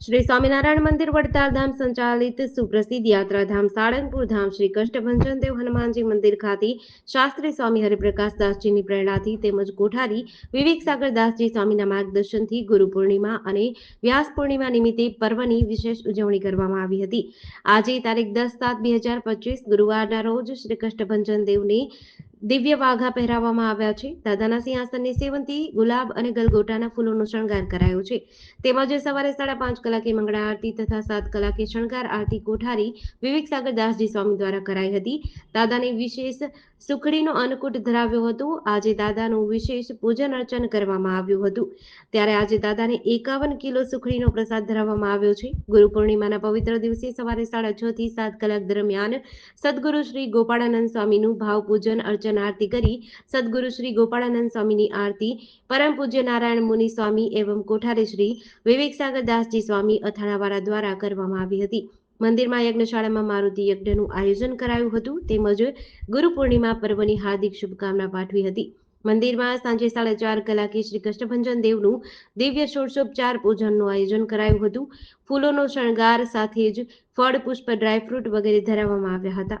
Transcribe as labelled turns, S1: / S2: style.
S1: શ્રી સ્વામિનારાયણ મંદિર વડતાલ ધામ સંચાલિત સુપ્રસિદ્ધ યાત્રાધામ સાળંગપુર ધામ શ્રી કષ્ટભંજન દેવ હનુમાનજી મંદિર ખાતે શાસ્ત્રી સ્વામી હરિપ્રકાશ દાસજીની પ્રેરણાથી તેમજ કોઠારી વિવેક સાગર દાસજી સ્વામીના માર્ગદર્શનથી ગુરુ પૂર્ણિમા અને વ્યાસ પૂર્ણિમા નિમિત્તે પર્વની વિશેષ ઉજવણી કરવામાં આવી હતી. આજે તારીખ દસ સાત બે હજાર પચીસ ગુરુવારના રોજ શ્રી કષ્ટભંજન દેવને દિવ્ય વાઘા પહેરાવવામાં આવ્યા છે. દાદાના સિંહાસનની સેવંતી ગુલાબ અને ગલગોટાના ફૂલોનો શણગાર કરાયો છે. તેમજ સવારે સાડા પાંચ કલાકે મંગળા આરતી તથા સાત કલાકે શણગાર આરતી કોઠારી વિવેક સાગર દાસજી સ્વામી દ્વારા કરાઈ હતી. દાદાને વિશેષ સુખડીનો અન્નકૂટ ધરાવ્યો હતો. આજે દાદાનું વિશેષ પૂજન અર્ચન કરવામાં આવ્યું હતું. ત્યારે આજે દાદાને એકાવન કિલો સુખડીનો પ્રસાદ ધરાવવામાં આવ્યો છે. ગુરુ પૂર્ણિમાના પવિત્ર દિવસે સવારે સાડા છ થી સાત કલાક દરમિયાન સદગુરુ શ્રી ગોપાળાનંદ સ્વામીનું ભાવ પૂજન અર્ચન આરતી કરી સદગુરુ શ્રી ગોપાળાનંદ સ્વામીની આરતી, પરમ પૂજ્ય નારાયણ મુનિ સ્વામી એવં કોઠારી શ્રી વિવેક સાગર દાસજી સ્વામી અથાણાવાળા દ્વારા કરવામાં આવી હતી. મંદિરમાં યજ્ઞશાળામાં મારુતિ યજ્ઞનું આયોજન કરાયું હતું, તેમજ ગુરુ પૂર્ણિમા પર્વની હાર્દિક શુભકામના પાઠવી હતી. મંદિરમાં સાંજે સાડા ચાર કલાકે શ્રી કૃષ્ણભંજન દેવનું દિવ્ય ષોડશોપચાર પૂજનનું આયોજન કરાયું હતું. ફૂલોનો શણગાર સાથે જ ફળ, પુષ્પ, ડ્રાયફ્રૂટ વગેરે ધરાવવામાં આવ્યા હતા.